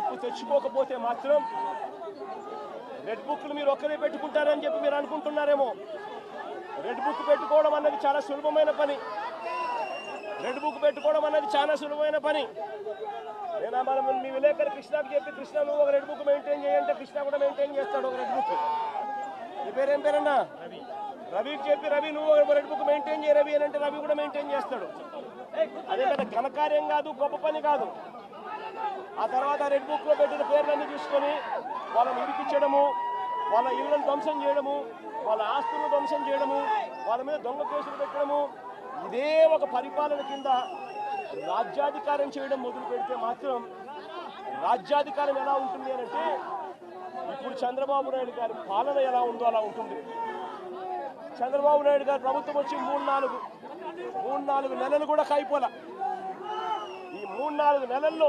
మార్పు తెచ్చుకోకపోతే మాత్రం రెడ్ బుక్లు మీరు ఒక్కరే పెట్టుకుంటారని చెప్పి మీరు అనుకుంటున్నారేమో. రెడ్ బుక్ పెట్టుకోవడం అన్నది చాలా సులభమైన పని. రెడ్ బుక్ పెట్టుకోవడం అన్నది చాలా సులభమైన పని. నేను మనం మీ విలేకరి కృష్ణకు చెప్పి కృష్ణ నువ్వు ఒక రెడ్ బుక్ మెయింటైన్ చేయంటే కృష్ణ కూడా మెయింటైన్ చేస్తాడు ఒక రెడ్ బుక్. నీ పేరేం పేరన్నా? రవికి చెప్పి రవి నువ్వు ఒక రెడ్ బుక్ మెయింటైన్ చేయ రవి అని అంటే రవి కూడా మెయింటైన్ చేస్తాడు. అదే పెద్ద ఘనకార్యం కాదు గొప్ప పని కాదు. ఆ తర్వాత రెడ్ బుక్లో పెట్టిన పేర్లన్నీ తీసుకొని వాళ్ళని ఇరికించడము వాళ్ళ ఇళ్ళను ధ్వంసం చేయడము వాళ్ళ ఆస్తులను ధ్వంసం చేయడము వాళ్ళ మీద దొంగ కేసులు పెట్టడము ఇదే ఒక పరిపాలన కింద రాజ్యాధికారం చేయడం మొదలు పెడితే మాత్రం రాజ్యాధికారం ఎలా ఉంటుంది అంటే ఇప్పుడు చంద్రబాబు నాయుడు గారి పాలన ఎలా ఉందో అలా ఉంటుంది. చంద్రబాబు నాయుడు గారు ప్రభుత్వం వచ్చి మూడు నాలుగు మూడు నాలుగు నెలలు కూడా కాయిపోలే. ఈ మూడు నాలుగు నెలల్లో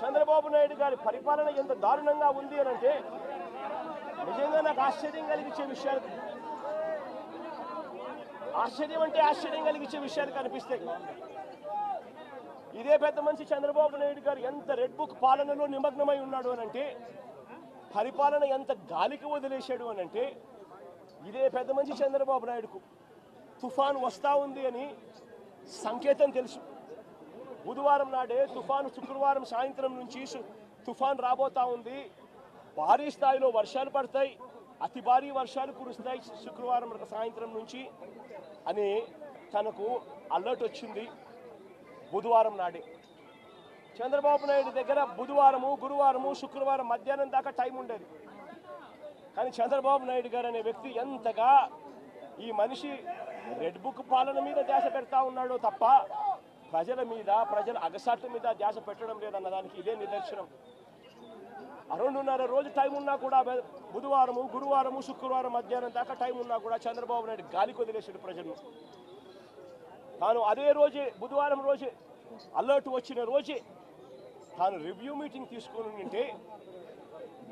చంద్రబాబు నాయుడు గారి పరిపాలన ఎంత దారుణంగా ఉంది అని అంటే నిజంగా నాకు ఆశ్చర్యం కలిగించే విషయాలు ఆశ్చర్యం అంటే ఆశ్చర్యం కలిగించే విషయాలు కనిపిస్తాయి. ఇదే పెద్ద మనిషి చంద్రబాబు నాయుడు గారు ఎంత రెడ్ బుక్ పాలనలో నిమగ్నమై ఉన్నాడు అని అంటే పరిపాలన ఎంత గాలికి వదిలేశాడు అని అంటే ఇదే పెద్ద మనిషి చంద్రబాబు నాయుడుకు తుఫాన్ వస్తా ఉంది అని సంకేతం తెలుసు. బుధవారం నాడే తుఫాను శుక్రవారం సాయంత్రం నుంచి తుఫాన్ రాబోతా ఉంది. భారీ స్థాయిలో వర్షాలు పడతాయి. అతి భారీ వర్షాలు కురుస్తాయి శుక్రవారం సాయంత్రం నుంచి అని తనకు అలర్ట్ వచ్చింది బుధవారం నాడే. చంద్రబాబు నాయుడు దగ్గర బుధవారము గురువారము శుక్రవారం మధ్యాహ్నం దాకా టైం ఉండేది. కానీ చంద్రబాబు నాయుడు గారు అనే వ్యక్తి ఎంతగా ఈ మనిషి రెడ్ బుక్ పాలన మీద ధ్యాస పెడతా ఉన్నాడో తప్ప ప్రజల మీద ప్రజల అగసాట్ల మీద ధ్యాస పెట్టడం లేదన్న దానికి ఇదే నిదర్శనం. రెండున్నర రోజు టైం ఉన్నా కూడా బుధవారము గురువారము శుక్రవారం మధ్యాహ్నం దాకా టైం ఉన్నా కూడా చంద్రబాబు నాయుడు గాలికి వదిలేసాడు ప్రజలను. తాను అదే రోజే బుధవారం రోజే అలర్ట్ వచ్చిన రోజే తాను రివ్యూ మీటింగ్ తీసుకుని ఉంటే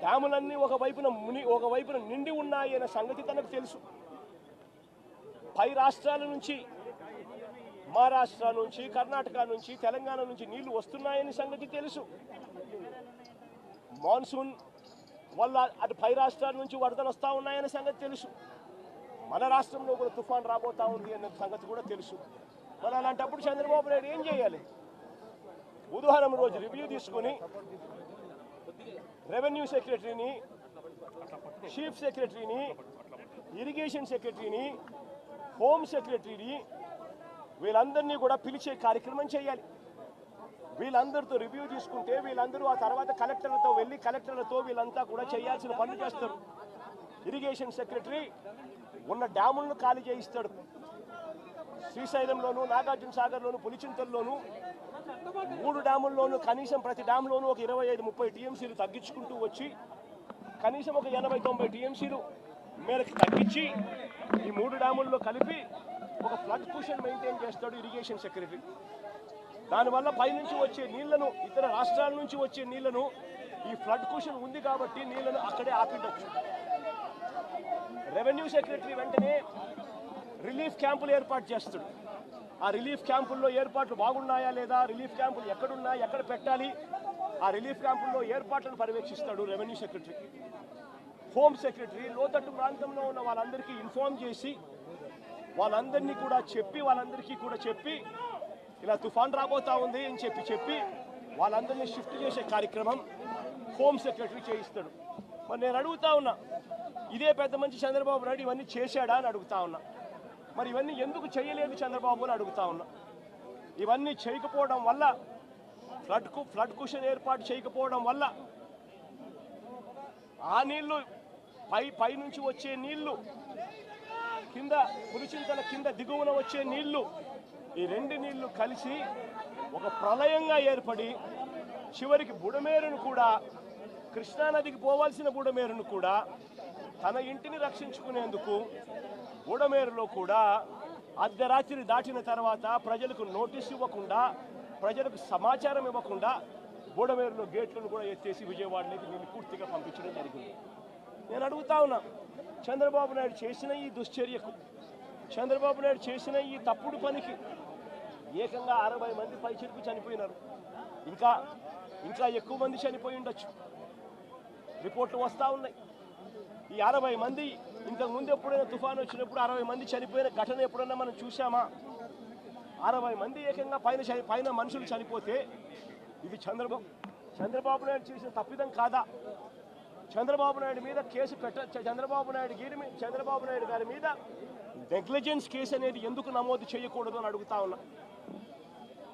డ్యాములన్నీ ఒక వైపున ముని ఒక వైపున నిండి ఉన్నాయి అనే సంగతి తనకు తెలుసు. పై రాష్ట్రాల నుంచి మహారాష్ట్ర నుంచి కర్ణాటక నుంచి తెలంగాణ నుంచి నీళ్ళు వస్తున్నాయని సంగతి తెలుసు. మాన్సూన్ వల్ల అటు పై రాష్ట్రాల నుంచి వరదలు వస్తూ ఉన్నాయనే సంగతి తెలుసు. మన రాష్ట్రంలో కూడా తుఫాన్ రాబోతా ఉంది అనే సంగతి కూడా తెలుసు. మరి అలాంటప్పుడు చంద్రబాబు నాయుడు ఏం చేయాలి? బుధవారం రోజు రివ్యూ తీసుకొని రెవెన్యూ సెక్రటరీని చీఫ్ సెక్రటరీని ఇరిగేషన్ సెక్రటరీని హోమ్ సెక్రటరీని వీళ్ళందరినీ కూడా పిలిచే కార్యక్రమం చేయాలి. వీళ్ళందరితో రివ్యూ తీసుకుంటే వీళ్ళందరూ ఆ తర్వాత కలెక్టర్లతో వెళ్ళి కలెక్టర్లతో వీళ్ళంతా కూడా చేయాల్సిన పనులు చేస్తారు. ఇరిగేషన్ సెక్రటరీ ఉన్న డ్యాములను ఖాళీ చేయిస్తాడు. శ్రీశైలంలోను నాగార్జున సాగర్లోను పులిచింతల్లోను మూడు డ్యాముల్లోనూ కనీసం ప్రతి డ్యామ్లోనూ ఒక ఇరవై ఐదు ముప్పై టీఎంసీలు తగ్గించుకుంటూ వచ్చి కనీసం ఒక ఎనభై తొంభై టీఎంసీలు మేరకు తగ్గించి ఈ మూడు డ్యాముల్లో కలిపి ఒక ఫ్లడ్ కుషన్ మెయింటైన్ చేస్తాడు ఇరిగేషన్ సెక్రటరీ. దానివల్ల పైనుంచి వచ్చే నీళ్ళను ఇతర రాష్ట్రాల నుంచి వచ్చే నీళ్ళను ఈ ఫ్లడ్ కుషన్ ఉంది కాబట్టి నీళ్ళను అక్కడే ఆపిండొచ్చు. రెవెన్యూ సెక్రటరీ వెంటనే రిలీఫ్ క్యాంపులు ఏర్పాటు చేస్తాడు. ఆ రిలీఫ్ క్యాంపుల్లో ఏర్పాట్లు బాగున్నాయా లేదా రిలీఫ్ క్యాంపులు ఎక్కడున్నాయి ఎక్కడ పెట్టాలి ఆ రిలీఫ్ క్యాంపుల్లో ఏర్పాట్లను పర్యవేక్షిస్తాడు రెవెన్యూ సెక్రటరీ. హోమ్ సెక్రటరీ లోతట్టు ప్రాంతంలో ఉన్న వాళ్ళందరికీ ఇన్ఫార్మ్ చేసి వాళ్ళందరినీ కూడా చెప్పి వాళ్ళందరికీ కూడా చెప్పి ఇలా తుఫాన్ రాబోతా ఉంది అని చెప్పి చెప్పి వాళ్ళందరినీ షిఫ్ట్ చేసే కార్యక్రమం హోమ్ సెక్రటరీ చేయిస్తాడు. మరి నేను అడుగుతా ఉన్నా ఇదే పెద్ద మంచి చంద్రబాబు నాయుడు ఇవన్నీ చేశాడా అని అడుగుతా ఉన్నా. మరి ఇవన్నీ ఎందుకు చేయలేదు చంద్రబాబు అని అడుగుతా ఉన్నా. ఇవన్నీ చేయకపోవడం వల్ల ఫ్లడ్కు ఫ్లడ్ కుషన్ ఏర్పాటు చేయకపోవడం వల్ల ఆ నీళ్ళు పై పై నుంచి వచ్చే నీళ్ళు కింద పులిచింతల కింద దిగువన వచ్చే నీళ్ళు ఈ రెండు నీళ్ళు కలిసి ఒక ప్రళయంగా ఏర్పడి చివరికి బుడమేరును కూడా కృష్ణానదికి పోవాల్సిన బుడమేరును కూడా తన ఇంటిని రక్షించుకునేందుకు బుడమేరులో కూడా అర్ధరాత్రి దాటిన తర్వాత ప్రజలకు నోటీస్ ఇవ్వకుండా ప్రజలకు సమాచారం ఇవ్వకుండా బుడమేరులో గేట్లను కూడా ఎత్తేసి విజయవాడలోకి నీళ్ళు పూర్తిగా పంపించడం జరిగింది. నేను అడుగుతా ఉన్నా చంద్రబాబు నాయుడు చేసిన ఈ దుశ్చర్యకు చంద్రబాబు నాయుడు చేసిన ఈ తప్పుడు పనికి ఏకంగా అరవై మంది పైచిరుకు చనిపోయినారు. ఇంకా ఇంకా ఎక్కువ మంది చనిపోయి ఉండొచ్చు. రిపోర్ట్లు వస్తూ ఉన్నాయి. ఈ అరవై మంది ఇంతకు ముందు ఎప్పుడైనా తుఫాను వచ్చినప్పుడు అరవై మంది చనిపోయిన ఘటన ఎప్పుడైనా మనం చూసామా అరవై మంది ఏకంగా పైన చని- పైన మనుషులు చనిపోతే ఇది చంద్రబాబు చంద్రబాబు నాయుడు చేసిన తప్పిదం కాదా? చంద్రబాబు నాయుడు మీద కేసు పెట్ట చంద్రబాబు నాయుడు గీరి చంద్రబాబు నాయుడు గారి మీద నెగ్లిజెన్స్ కేసు అనేది ఎందుకు నమోదు చేయకూడదు అని అడుగుతా ఉన్నా.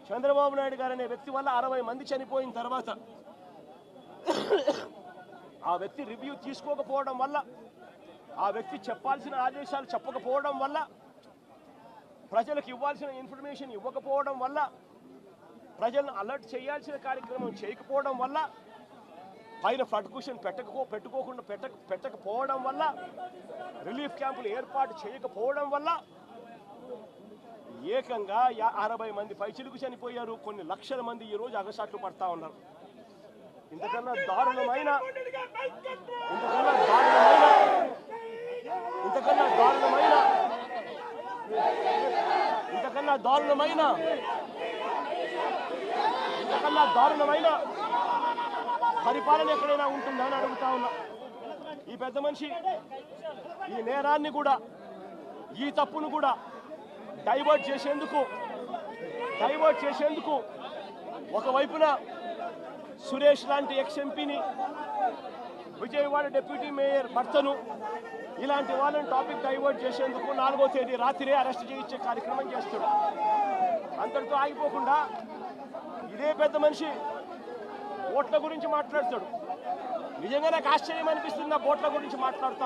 చంద్రబాబు నాయుడు గారు అనే వ్యక్తి వల్ల అరవై మంది చనిపోయిన తర్వాత ఆ వ్యక్తి రివ్యూ తీసుకోకపోవడం వల్ల ఆ వ్యక్తి చెప్పాల్సిన ఆదేశాలు చెప్పకపోవడం వల్ల ప్రజలకు ఇవ్వాల్సిన ఇన్ఫర్మేషన్ ఇవ్వకపోవడం వల్ల ప్రజలను అలర్ట్ చేయాల్సిన కార్యక్రమం చేయకపోవడం వల్ల పైన ఫ్లడ్ కుషన్ పెట్టకపో పెట్టుకోకుండా పెట్టక పెట్టకపోవడం వల్ల రిలీఫ్ క్యాంపులు ఏర్పాటు చేయకపోవడం వల్ల ఏకంగా యా- అరవై మంది పైచిలుకు చనిపోయారు. కొన్ని లక్షల మంది ఈ రోజు అగసాట్లు పడతా ఉన్నారు. ఇంతకన్నా దారుణమైన ఇంతకన్నా దారుణమైన ఇంతకన్నా దారుణమైన ఇంతకన్నా దారుణమైన ఇంతకన్నా దారుణమైన పరిపాలన ఎక్కడైనా ఉంటుందా అని అడుగుతా ఉన్నా. ఈ పెద్ద మనిషి ఈ నేరాన్ని కూడా ఈ తప్పును కూడా డైవర్ట్ చేసేందుకు డైవర్ట్ చేసేందుకు ఒకవైపున సురేష్ లాంటి ఎక్స్ ఎంపీని విజయవాడ డిప్యూటీ మేయర్ భర్తను ఇలాంటి వాళ్ళని టాపిక్ డైవర్ట్ చేసేందుకు నాలుగో తేదీ రాత్రే అరెస్ట్ చేయించే కార్యక్రమం చేస్తున్నాడు. అంతటితో ఆగిపోకుండా ఇదే పెద్ద మనిషి ఓట్ల గురించి మాట్లాడతాడు. నిజంగా నాకు ఆశ్చర్యం అనిపిస్తుంది ఆ ఓట్ల గురించి మాట్లాడుతూ